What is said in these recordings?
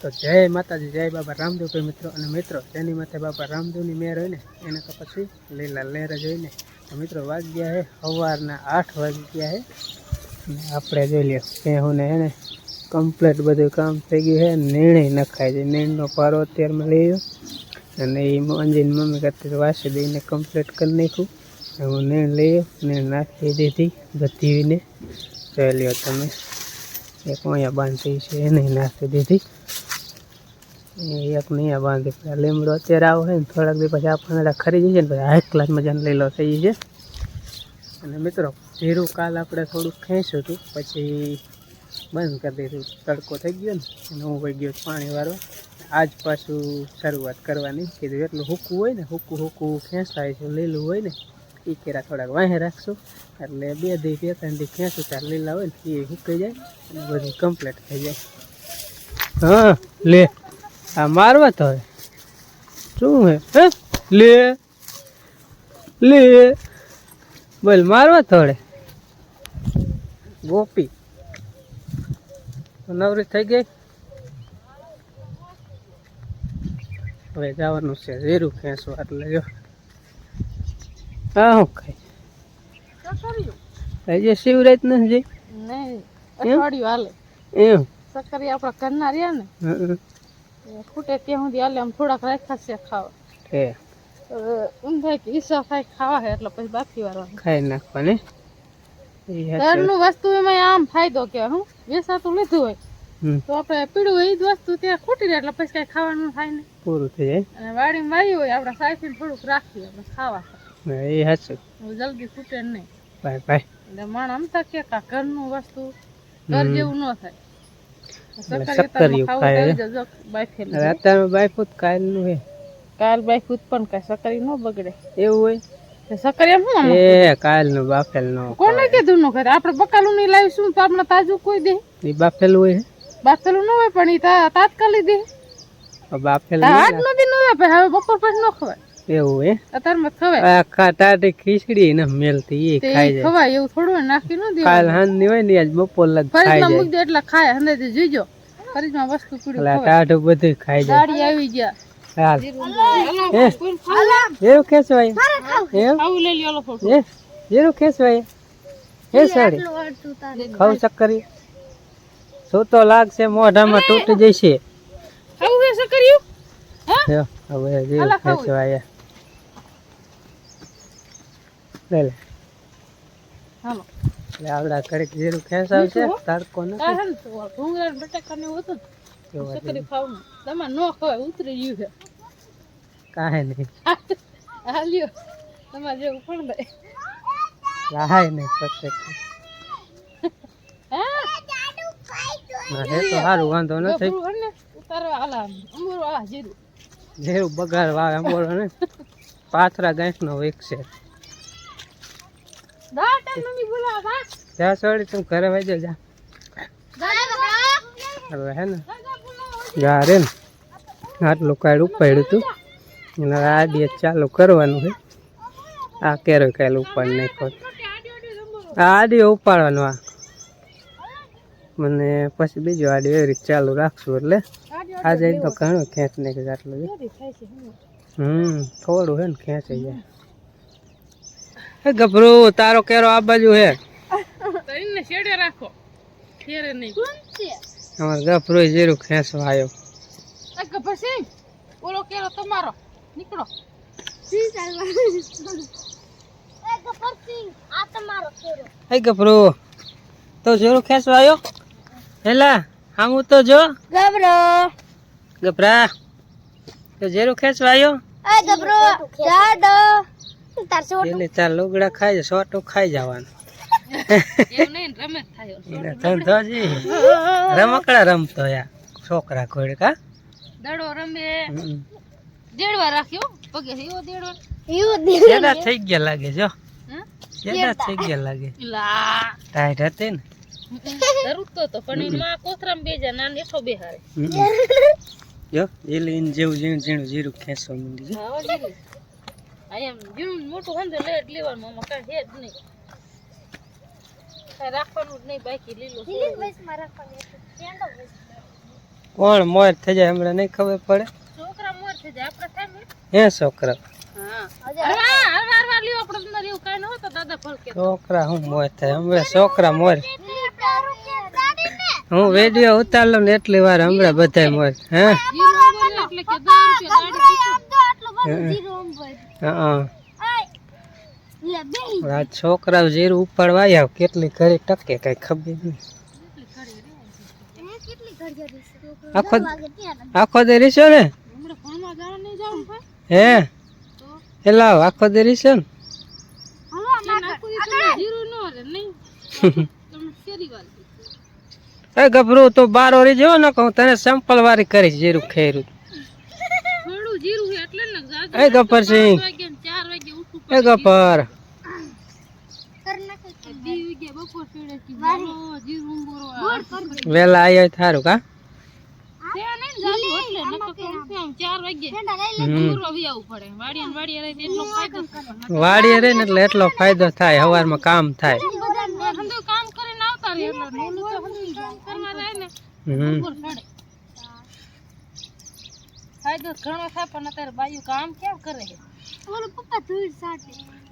તો જય માતાજી, જય બાબા રામદેવ મિત્રો. અને મિત્રો, જેની માથે બાબા રામદેવની મેર હોય ને, એને તો પછી લીલા લહેર જોઈને મિત્રો, વાગ્યા હે સવારના આઠ વાગી ગયા છે અને આપણે જોઈ હું ને કમ્પ્લીટ બધું કામ થઈ ગયું છે નિર્ણય નખાય છે. નિર્ણયનો પારો અત્યારમાં લઈ અને એ અંજીની મમ્મી કરતી વાસી દઈને કમ્પ્લીટ કરી નાખ્યું. હું નિર્ણય લઈ નિર્ણય નાખી દીધી બધીને જોઈ લ્યો તમે. એક અહીંયા બાંધી છે, એને નાખી દીધી. એક નહીં બાંધી પેલા લીમડો અત્યારે આવો ને, થોડાક દી પછી આપણને ખરી જઈએ ને, પછી હાઈ ક્લાસ મજાને લઈ લો થઈ છે. અને મિત્રો, જીરું કાલ આપણે થોડુંક ખેંચ્યું હતું, પછી બંધ કરી દીધું. તડકો થઈ ગયો ને, અને હું વહી ગયો પાણી વાળવા. આજ પાછું શરૂઆત કરવાની. કીધું એટલું હૂકું હોય ને, હૂકું હૂકું ખેંચતા છે, લીલું હોય ને એ કેરા થોડાક વાહે રાખશું. એટલે બે દી, બે ત્રણ દી ખેંચું ત્યારે લીલા હોય ને એ હૂકાઈ જાય અને બધું કમ્પ્લીટ થઈ જાય. હા, લે. આ મારવા તો શું હે? હે? લે. લે. બોલ મારવા થોડે ગોપી. નવરી થઈ ગઈ? હવે જવાનું છે. ઝીરું ખેંચવા એટલે જો. હા હું ખાઈ? હજી શિવરાત નથી જઈ? નહીં. અઠવાડિયું હાલે. એમ? સક્કરી આપણા કરનાર રહ્યા ને. ખૂટે ત્યાં સુધી હાલે આમ થોડાક રાખ્યા છે ખાવા. હે. એમ થાય કે ઈસા થાય ખાવા હે એટલે પછી બાકી વાળવાનું. ખાઈ નાખવાની. ઘરનું વસ્તુ એમાં આમ ફાયદો કે હું વેસાતું લીધું હોય તો આપણે પીડું એ જ વસ્તુ ત્યાં ખૂટી જાય એટલે પછી કઈ ખાવાનું થાય ને. પૂરું થઈ જાય. અને વાડીમાં વાવી હોય આપણે સાઈથી થોડુંક રાખીએ આપણે ખાવા. એ હાચું જલ્દી ખૂટે નહીં. ભાઈ ભાઈ એટલે માણ આમ થાય કે કા ઘરનું વસ્તુ ઘર જેવું ન થાય. સક્કરિયું સક્કરિયું ખાય હવે અત્યારે બાયફૂત હે. કાલ બાફું પણ કઈ સક્કરી ન બગડે. એવું હોય? સક્કરી એમ શું એ કાલનું બાફેલનું કોને કીધું નું કરે? આપણે બકાલું નહીં લાવીશું તો આપણે તાજું કોઈ દે. એ બાફેલું હોય બાફેલું ન હોય પણ એ તાત્કાલિક દે. બાફેલું આજ ન. હોય હવે બપોર પછી ન ખવાય? એવું હે? અત્યારમાં ખવાય. આ ખાટાટી ખીચડી ને મેલતી એ ખાઈ જાય. ખવાય એવું થોડું નાખી ન દે કાલ હાંજની હોય ને આજ બપોર લગ ખાઈ જાય. મૂકી દે એટલે ખાય હંદેથી જોઈજો ફરીજમાં વસ્તુ પીડી ખવાય. ટાઢું બધું ખાઈ જાય. દાડી આવી ગયા. હાલ. હે? એવું ખેંચવાય એમ આવું લઈ લ્યો ફોટો. એ જેનું ખેંચવાય એ સાડી? ખાવ ચક્કરી સૂતો લાગશે મોઢામાં તૂટી જશે. આવું હે સક્કરિયું હા? હવે જે ખેંચવાય લે લે હાલો. એટલે આવડા ઘડીક જીરું મીઠું હો. તડકો નથી. હે તો ભૂંગળા ને હતું ને, જોવા સક્કરી ખાવું તમારે ન ખવાય ઉતરી ગયું છે. કાહે નહીં. હાલ્યો તમારે જે પણ દે રાહાય નહીં પ્રત્યેક. હે? તો સારું વાંધો નથી ને જેવું બગાડ વાવે બોલો ને. પાથરા ગાંઠનો વેક છે બા. ત્યાં સોડી તું ઘરે વાંચો જા. હવે હે ને જા રે ને. આટલું કાઢ ઉપાડ્યું હતું અને આ દિવસ ચાલુ કરવાનું છે. આ કેરો કાયલ ઉપાડ નાખો આ આડીઓ ઉપાડવાનો આ. મને પછી બીજો આડિયો એવી રીતે ચાલુ રાખશું એટલે. આજે તો ઘણું ખેંચ નાખ્યું આટલું. છે. છે હમ થોડું હે ને ખેંચાઈ જાય. ગભરો તારો કેરો આ બાજુ હે. તઈને શેડે રાખો. ખેરે નહીં. અમારે ગભરો જીરું ખેંચવા આવ્યો. આ ગભર ઓલો કેરો તમારો. નીકળો. હે ગભરો તો જીરું ખેંચવા આવ્યો? હેલા આમ તો જો. ગભરો. ગભરા તો જીરું ખેંચવા આવ્યો? એ ગબરો જાડો તાર સો એટલે તાર લુગડા ખાઈ જાય સોટું ખાઈ જવાનું. રમકડા રમતો યા છોકરા કોઈ દડો રમે. દેડવા રાખ્યો? પગે એવો દેડવા યુ જેડા થઈ ગયા લાગે જો. કેડા થઈ ગયા લાગે. લા. ટાઈટ હતી ને? ધરુતો તો પણ માં કોથરામ બેજા ના નેઠો બેહારે. જો એલીન જેવું ઝીણું જીણું જીરું ખેંચવા મંડી હા એમ જીણું મોટું હંધે લેટ લેવાનું આમાં કાંઈ હે જ નહીં કાંઈ રાખવાનું જ નહીં બાકી લીલું છોડવું. કોણ મોર થઈ જાય હમણાં નહીં ખબર પડે? છોકરા મોર થઈ જાય આપણે થાય ને હે છોકરા? હા. હરવા હરવા હરવા લ્યો આપણે અંદર એવું કાંઈ ન હોતું દાદા ફળ કે છોકરા હું મોર થાય? હમણાં છોકરા મોર. હું વીડિયો ઉતારલો ને એટલી વાર હમણાં બધા મોર હે? હા. આ છોકરાઓ જીરું ઉપાડવા આવ્યા કેટલી ઘરે ટકે કઈ ખબર નહીં. આખો આખો દે રીશો ને? હે? એ લાવ આખો દે રીશો ને? ગભરું તો બારો રી જેવો ને કહું તને સંપલ વારી કરીશ જીરું ખેરું થોડું જીરું છે એટલે ને જાજુ એ ને ચાર એ ગફર વેલા આવ્યો થારું કા? વાડીએ ને એટલો ફાયદો થાય. વાડીએ રહે ને એટલે એટલો ફાયદો થાય. સવારમાં કામ થાય. કામ કરીને આવતા રહે એટલે નોનું તો હંધુ કામ કરવા રહે. ને હમ. બપોર ચડે ફાયદો ઘણો થાય પણ અત્યારે બાયું કામ કેમ કરે છે?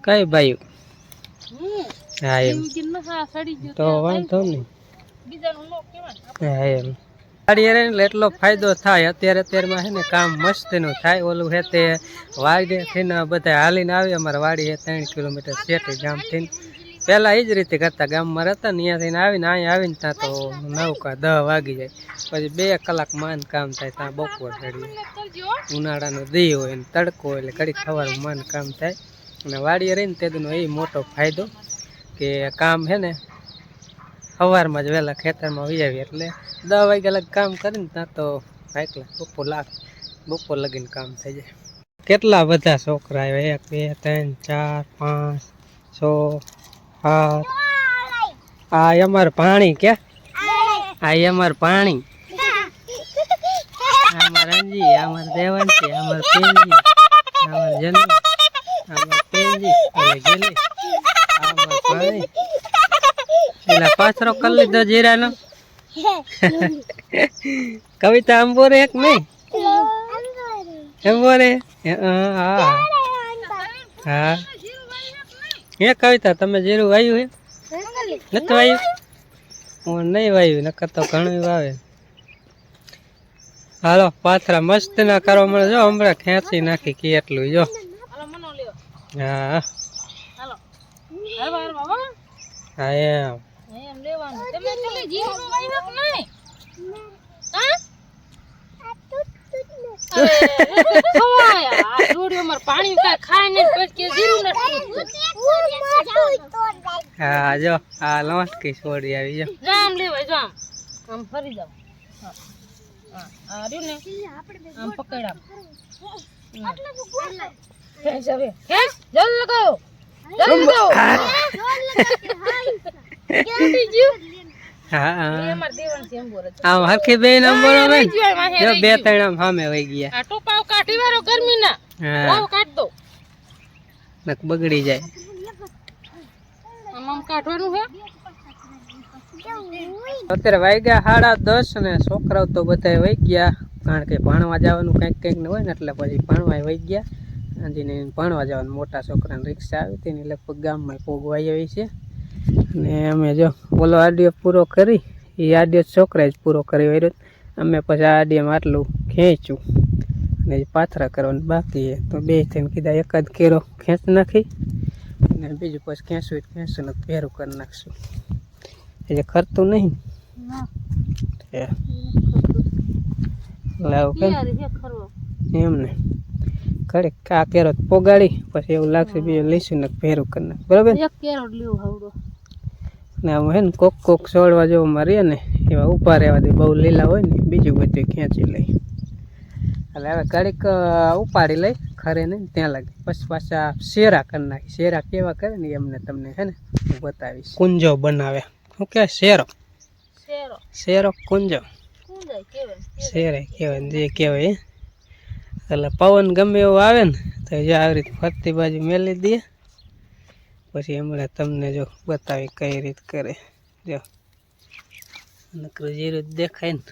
કઈ બાયું? હા? એમ. એવું કે સડી ગયો તો વાંધો નહીં. હા એમ. વાડીએ એટલો ફાયદો થાય અત્યારે અત્યારમાં છે ને કામ મસ્તીનું થાય ઓલું છે તે વાડીએથી ને બધા હાલીને આવે અમારે વાડી છે ત્રણ કિલોમીટર શેઠી ગામથી પહેલાં એ જ રીતે કરતા. ગામમાં રહેતા ને અહીંયાથી આવીને અહીંયા આવીને ત્યાં તો નવકા દહ વાગી જાય. પછી બે કલાક માન કામ થાય ત્યાં બપોર ચડીએ ઉનાળાનો દી હોય ને તડકો એટલે કડીક સવારનું માન કામ થાય. અને વાડીએ રહીને તેનો એ મોટો ફાયદો કે કામ છે ને સવારમાં જ વહેલા ખેતરમાં વિજાવીએ એટલે દસ વાગ્યા લગ કામ કરીને ત્યાં તો એકલા બપોર લાખ, બપોર લગીને કામ થઈ જાય. કેટલા બધા છોકરા આવ્યા? એક, બે, ત્રણ, ચાર, પાંચ, છ સાત આ અમાર પાણી કે? આ અમાર પાણી. અમાર અંજી અમાર છે અમાર પેંજી અમાર જન્મ અમાર પેંજી એટલે ગેલી અમાર પાણી એટલે પાછરો કરી લીધો જીરાનો. કવિતા અંબોરે એક નહીં અંબોરે. હા. હા. હે કવિતા તમે જીરું વાયું હે? નથી વાયું? હું નહીં વાયું નકર તો ઘણું વાવે. હાલો પાથરા મસ્ત ના કરવા મળે. જો હમણાં ખેંચી નાખી કે એટલું જો. હાલો મનો લ્યો. હા. હાલો. હરવા હરવા હો. એમ. લેવાનું તમે તમે જીરું વાવ્યું કે નહીં હા અરે, ખવાય. આ જોડિયો મારે પાણી કાંઈ ખાય નહીં પછી કે જીરું નથી હા જો આ લમસ્કી છોડી આવી જો. જામ લેવાય જામ. આમ ફરી જાવ. હા. રહ્યું ને આમ પકડ જીવ? હા બે. ત્રણ સામે વહી ગયા. આ કાઢી વાળો ગરમી ના કાઢ દો. બગડી જાય. આમ કાઢવાનું હે? અત્યારે વાગ્યા સાડા દસ ને છોકરાઓ તો બધા વહી ગયા. કારણ કે ભણવા જવાનું કંઈક કંઈક ને હોય ને એટલે પછી ભણવા વહી ગયા. આજીને ભણવા જવાનું મોટા છોકરાને રિક્ષા આવી હતી ને લગભગ ગામમાં પોગવાઈ આવી છે. અને અમે જો ઓલો આડિયો પૂરો કરી. એ આડિયો છોકરાએ જ પૂરો કરી વર્યો અમે પછી આડિયામાં આટલું ખેંચ્યું. અને પાથરા કરવાનું બાકી તો બે થઈને કીધા એકાદ કેરો ખેંચ નાખી. અને બીજું પછી ખેંચવું ખેંચશું ને ભેરું કરી નાખશું. એટલે ખરતું નહીં ને? એમ ને. ખરે આ કેરો પોગાડી પછી એવું લાગશે બીજું લઈશું ને ભેરું કરી નાખ. બરાબર? ને? કેરોટ ને આમ હે ને કોક કોક છોડવા જેવો મારીએ ને એવા ઊભા રહેવા દે બહુ લીલા હોય ને બીજું બધું ખેંચી લઈ. એટલે હવે ઘડીક ઉપાડી લઈ. ખરે ને ત્યાં લાગે. પછી પાછા શેરા કરી નાખી. શેરા કેવા કરે ને એમને તમને હે ને હું બતાવીશ. કુંજો બનાવે. ઓકે કે શેરો? શેરો. કુંજો? શેરે કહેવાય જે કહેવાય એટલે પવન ગમે એવો આવે ને તો જો આવી રીતે ફરતી બાજુ મેલી દઈએ પછી હમણાં તમને જો બતાવી કઈ રીત કરે. જો. નકરું જીરું દેખાય ને.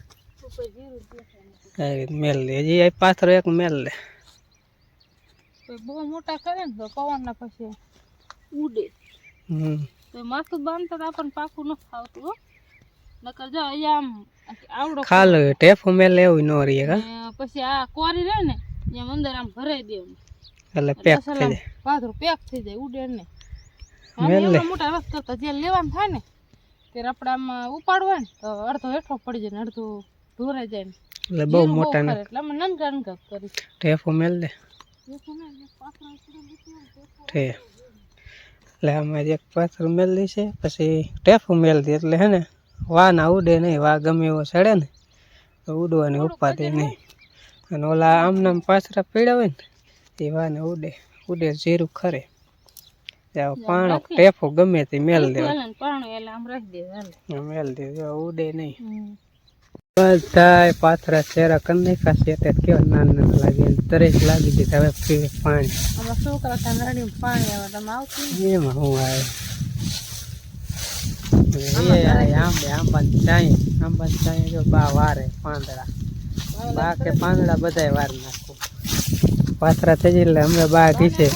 આવી રીતે મેલ દે. હજી પાથરો એક મેલ લે બહુ મોટા કરે ને તો પવનના પછી ઉડે. તો માથું બાંધતા તો આપણને પાકું ન ફાવતું હો. નકર જો અહીંયા આમ આવડો ખાલ ટેફ મેલ એવું ન રહીએ કા? પછી આ કોરી રહે ને એમ અંદર આમ ભરાઈ દેવું એટલે પેક થઈ જાય. પાથરું પેક થઈ જાય ઉડે ને. એવડા મોટા રસ્તા તો જે લેવાનું થાય ને ત્યારે રપડામાં આમ ઉપાડવા ને તો અડધો હેઠો પડી જાય ને અડધો ઢોરાઈ જાય ને. એટલે બહુ મોટા એટલે અમે નનકા નનકા કરી ટેફો મેલ દે એટલે અમે એક પાત્ર મેળ દે છે પછી ટેફો મેલ દે એટલે હે ને વા ના ઉડે નહીં વા ગમે એવો ચડે ને તો ઉડવાની ઉપાધિ નહીં. અને ઓલા આમ પાછરા પીડા હોય ને એ વા ને ઉડે ઉડે જીરું ખરે. પાણો ટેફો ગમે તે મેલ દેવા પાણું એટલે આમ રાખી દે મેલ દે ઉડે નહીં. બધા પાથરા ચેરા કરી નાખ્યા છે. એટલે કેવા નાના નાના લાગે તરેક લાગી દીધા હવે પીવે પાણી. છોકરા પાણી આવે તમે આવતું એમાં હું આવે. આંબે આંબાની ચાઈ આંબાની ચાઈ જો બા વારે પાંદડા. બા કે પાંદડા. બધાય વાર નાખું. પાથરા થઈ જાય એટલે હમણાં બા કીશે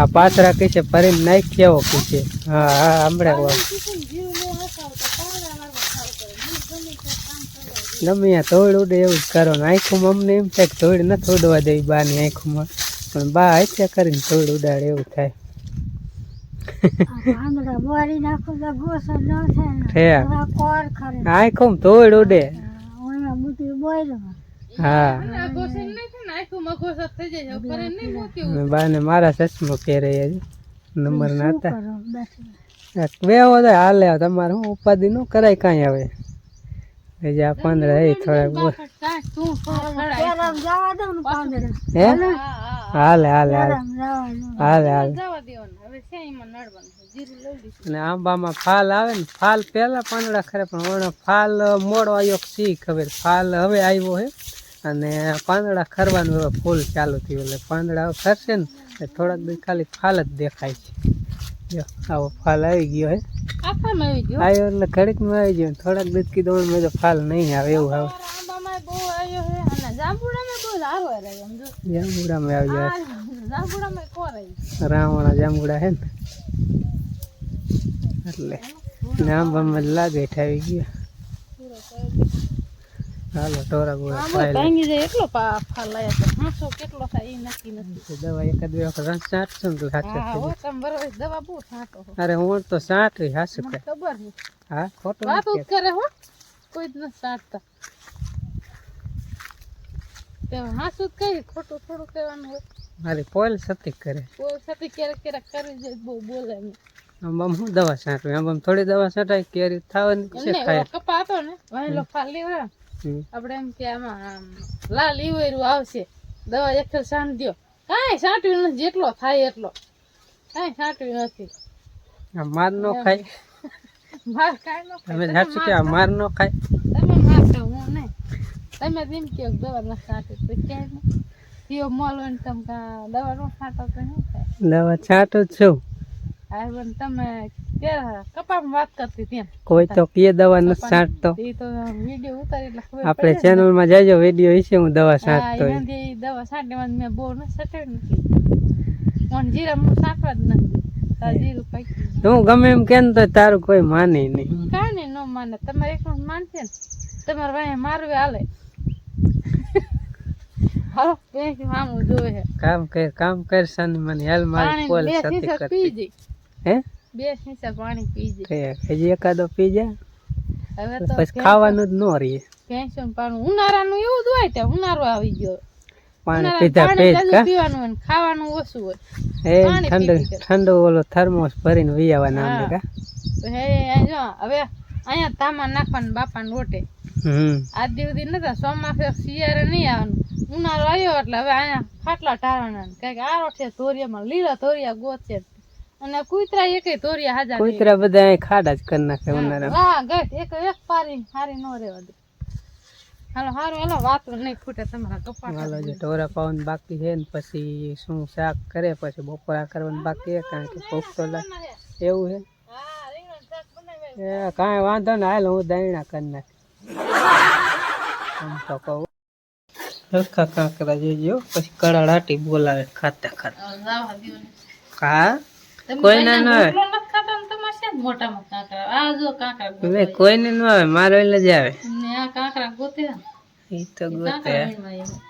આ પાથરા કીશે ભરીને નાખી આવો કીશે હા હા હમણાં ગમે ત્યાં ધોળ ઉડે એવું જ કરો. ને આંખોમાં અમને એમ થાય કે ધોળ નથી ઉડવા દેવી બાની આંખોમાં. પણ બા હત્યા કરીને ધોળ ઉડાડે એવું થાય. પાંદડા બોરી નાખો તો ગોસો ન થાય ને. છે થોડા કોર ખરે. આંખોમાં ધોળ ઉડે. હા ને આખું બાને મારા ચશ્મા પહેરે નંબર ના હતા બે હાલે તમારે હું ઉપાધિ ન કરાય કાંઈ હવે. એ પંદર થોડાક હે હા હા? હાલે હાલે હાલે. આમ જવા હાલે હાલે. જવા દેવાનું. હવે શ્યામાં નડવાનું. છે. જીરું લઈ લીધું. અને આંબામાં ફાલ આવે ને ફાલ પહેલાં પાંદડા ખરે પણ ઓનો ફાલ મોડો આવ્યો શીખ શી ખબર? ફાલ હવે આવ્યો હે. અને પાંદડા ખરવાનું હવે ફૂલ ચાલુ થયું. એટલે પાંદડા ખરશે ને એટલે થોડાક દી ખાલી ફાલ જ દેખાય છે. જો આવો ફાલ આવી ગયો હે. આવ્યો એટલે ઘડીકમાં આવી ગયો. થોડાક દીધ દોડ મેં તો ફાલ નહીં આવે એવું આવે. જાંબુડામાં આવી જાય. રાવણા જાંબુડા હે ને. એટલે ને આંબામાં લાગે ઠાવી ગયા. હાલો ટોરા બોરા ફાઈલ. ભાંગી જાય એટલો પા ફાલ લાયા છે. હાંસો કેટલો થાય ઈ નક્કી નથી. દવા એક બે વખત રસ ચાટશું ને તો સાચો હા હો તમ બરોબર દવા બહુ છાંટો અરે હું તો સાચું હાસું કે ખબર છે. હા ખોટો વાત ઉત કરે હો. કોઈ જ નથી છાંટતા તે હાસું કહી ખોટું થોડું કહેવાનું હોય. મારી પોલ સતી કરે. પોલ સતી ક્યારેક ક્યારેક કરી જાય બહુ બોલે ને આમ હું દવા છાંટવી આમ થોડી દવા છાંટાય કેરી થવાની છે ખાય. કપા હતો ને વાહેલો ફાલ લેવા. આપણે એમ કે આમાં લાલ ઈવેરું આવશે. દવા એક છાંટ દ્યો. કાંઈ સાંટવી નથી જેટલો થાય એટલો. કાંઈ સાંટવી નથી. માર નો ખાય. માર કાંઈ નો ખાય. તમે સાચું કે માર નો ખાય? તમે મારશો હું નહીં. તમે તેમ કે દવા ન છાંટે તો ક્યાંય નહીં. પીઓ મોલ હોય ને તમે દવા નો છાંટો તો શું થાય દવા છાંટો છું. હા પણ તમે ત્યારે કપામાં વાત કરતી ત્યાં કોઈ તો કે દવા નથી છાંટતો એ તો વીડિયો ઉતારી એટલે ખબર આપણે પડે ને. ચેનલમાં વીડિયો વિશે હું દવા છાંટતો હોય. એનાથી ઈ દવા છાંટવામાં મેં બહુ ન છાંટ્યું નથી. મને જીરા હું છાંટવા જ નથી. તાર જીરું પાકી હું ગમે એમ કેમ તો તારું કોઈ માને નહીં. કાંઈ ન માને. તમારે એક માનશે ને તમારે ભાઈ મારવે હાલે. હાલો કામ કર કામ કર સન મને હાલ મારી સતી કરતી. હે? બે સીસા પાણી પીજે હજી એકાદો પી હવે તો પછી ખાવાનું જ ન પાણી. ઉનાળાનું એવું જ હોય ઉનાળો આવી ગયો. પાણી પીધા પેટ કા? પીવાનું હોય ખાવાનું ઓછું હોય. એ ઠંડુ ઓલો થર્મોસ ભરીને કા? હે જો હવે અહીંયા તામા નાખવાનું બાપાને રોટે હમ. દિવસથી નતા ચોમાસે શિયાળે નહીં આવવાનું. ઉનાળો આવ્યો એટલે હવે અહીંયા ખાટલા ટાળવાના કંઈક આરો છે ધોરિયામાં લીલા ધોરિયા ગોત છે અને કૂતરા એકે ધોરિયા હાજર કૂતરા બધા અહીં ખાડા જ કરી નાખે ઉનાળા હા ગટ એક એક પારી હારી નો રહેવા દે. હાલો હારું હાલો વાત નહીં ફૂટે તમારા કપાટ હાલો જે ઢોરા પાવન બાકી છે ને પછી શું શાક કરે પછી બપોરા કરવાનું બાકી છે કારણ કે ભૂખ તો એવું છે? હા રીંગણ શાક બનાવે એ કાંઈ વાંધો ને હાલ હું દહીણા કરી નાખી તો કહું. સરખા કાંકરા જોઈજો પછી કડાડાટી બોલાવે ખાતા ખાતા. તમે કોઈને ન આવે. રોટલો નથી ખાતા ને તમારે શેમ મોટામાં કાંકરા? આ જો કાંકરા હવે કોઈને ન આવે મારો એટલે જ આવે. ને આ કાંકરા ગોતે. ને. તો ગોતે. કાંકરા વીણવા આવ્યા.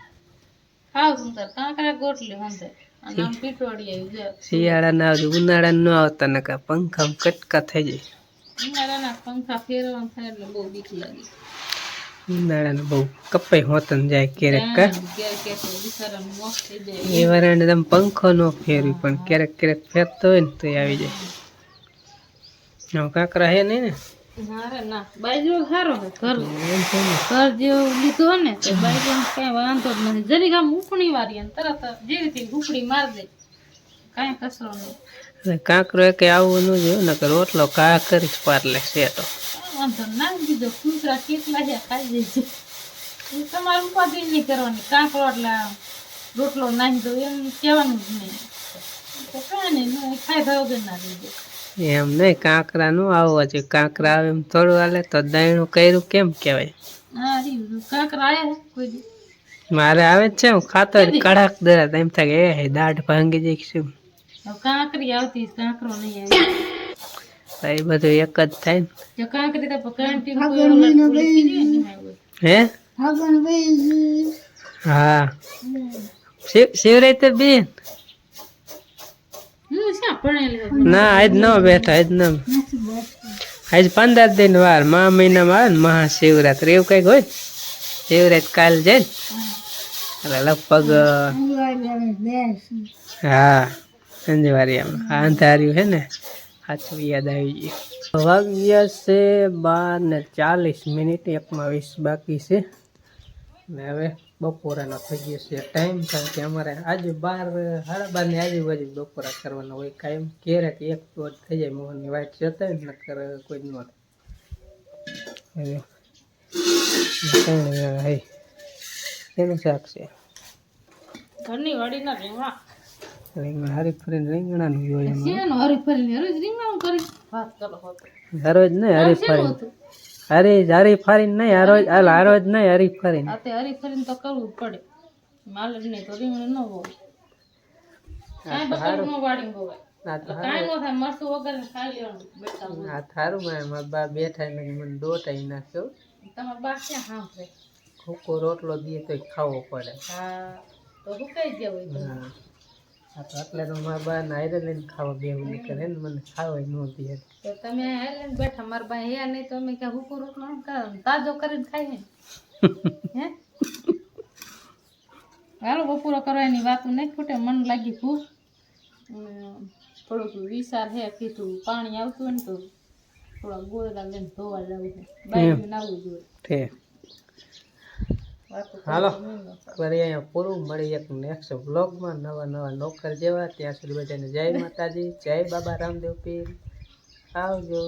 હાવ સુંદર. કાંકરા ગોટલી હંધે અને આમ પીઠોડી આવી જાય શિયાળા ના આવજો ઉનાળા ન આવતા નકા પંખા કટકા થઈ જાય. ઉનાળાના પંખા ફેરવાનું થાય એટલે બહુ બીક લાગે. ઉનાળાને બહુ કપાઈ હોતન જાય ક્યારેક કા? તો એ વારાને તમે પંખો ન ફેરવી પણ ક્યારેક ક્યારેક ફેરતો હોય ને તો આવી જાય. હવે કાંકરા હે નહીં ને? તો કાંકરો કે આવું ન જોયું ને કે રોટલો કા કરીશ પારલે છે કાંઈ વાંધો તો નામ દીધો કૂતરા કેટલા છે ખાઈ છે એ તમારે ઉપાધિ નહીં કરવાની કાંકરો એટલે આમ રોટલો નાખી દો એમ કહેવાનું જ નહીં. તો કાંઈ નહીં ખાઈ વગર ના દીધો એમ નહીં કાંકરા નું આવવા જોઈએ. કાંકરા આવે એમ થોડું હાલે તો દાયણું કર્યું કેમ કહેવાય? કાંકરા કોઈ મારે આવે જ છે હું ખાતો કડાક દરા એમ થાય કે એ દાઢ ભાંગી જાય કે શું કાંકરી આવતી કાંકરો નહીં આવે. એ બધું એક જ થાય. હે હા? શિવ શિવરાય તો બેન. હું? ના આજ ન બેઠા આજ ન. આજ પંદર દિન વાર મહા મહિનામાં આવે ને મહાશિવરાત્રિ એવું કંઈક હોય. શિવરાત કાલ જાય ને. એટલે લગભગ હા સંજવારી આમ. અંધાર્યું છે ને. સાચું યાદ આવી ગયું. વાગ્યા છે બાર ને ચાલીસ મિનિટ, એકમાં વીસ બાકી છે. ને હવે બપોરાનો થઈ ગયો છે ટાઈમ કારણ કે અમારે આજે બાર, સાડા બારની આજુબાજુ બપોરા કરવાનો હોય. કાયમ ક્યારેક એક દોઢ થઈ જાય, મોહનની વાઇટ જતા હોય ને નકર કોઈ ન ત્રણ હે. એનું શાક છે? ઘરની વાડીના રીંગણા રીંગણ. હારી ફરીને રીંગણાનું કરી વાત કરો હરોજ નહીં હારી શેનું ફરીને. હતું? હારી હારી ફરીને નહીં હારોજ હાલ હારોજ નહીં હારી ફરીને. આ તે હરીફરીને તો કરવું પડે. માલ જ નહીં તો રીંગણ ન હોય. કાંઈ બકરું ન વાડીને બોવાય. આ તો તો કાંઈ ન થાય મરચું વગર ખાઈ લેવાનું બેઠા હોય. થારું માં મારા બા બેઠા ને મને દોટાઈ નાખ્યો તમારા બા ક્યાં સાંભળે? ભૂકો રોટલો દે તો ખાવો પડે. હા તો ગયા હોય તો. હા તો એટલે તો મારા બા ને હારે લઈને ખાવા બેવું કરે. ને મને ખાવા ન દે તો તમે હેલે લઈને બેઠા મારા બા હે નહીં તો અમે ક્યાં હુકુ રોટલો તાજો કરીને ખાઈએ. હે? હાલો બપોરો કરવાની વાતો નહીં ખૂટે. મન લાગી ભૂખ. થોડુંક વિચાર હે કીધું પાણી આવતું હોય ને તો થોડા ગોળા લઈને ધોવા જવું છે. બાઈક નાવું જોઈએ. હાલો. ફરી અહીંયા પૂરું મળી એક નેક્સ્ટ બ્લોગમાં નવા નવા નોકર જેવા. ત્યાં સુધી બધાને જય માતાજી જય બાબા રામદેવ પીર. આવજો.